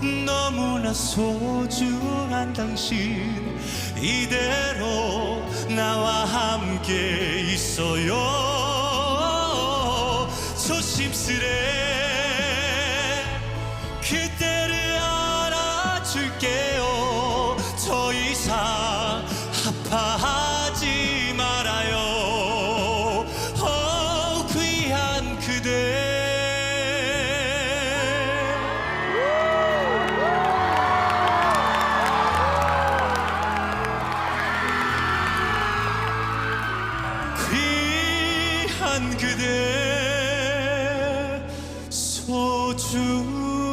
너무나 소중한 당신 이대로 나와 함께 있어요. 조심스레 그때를 알아줄게 그대 소중한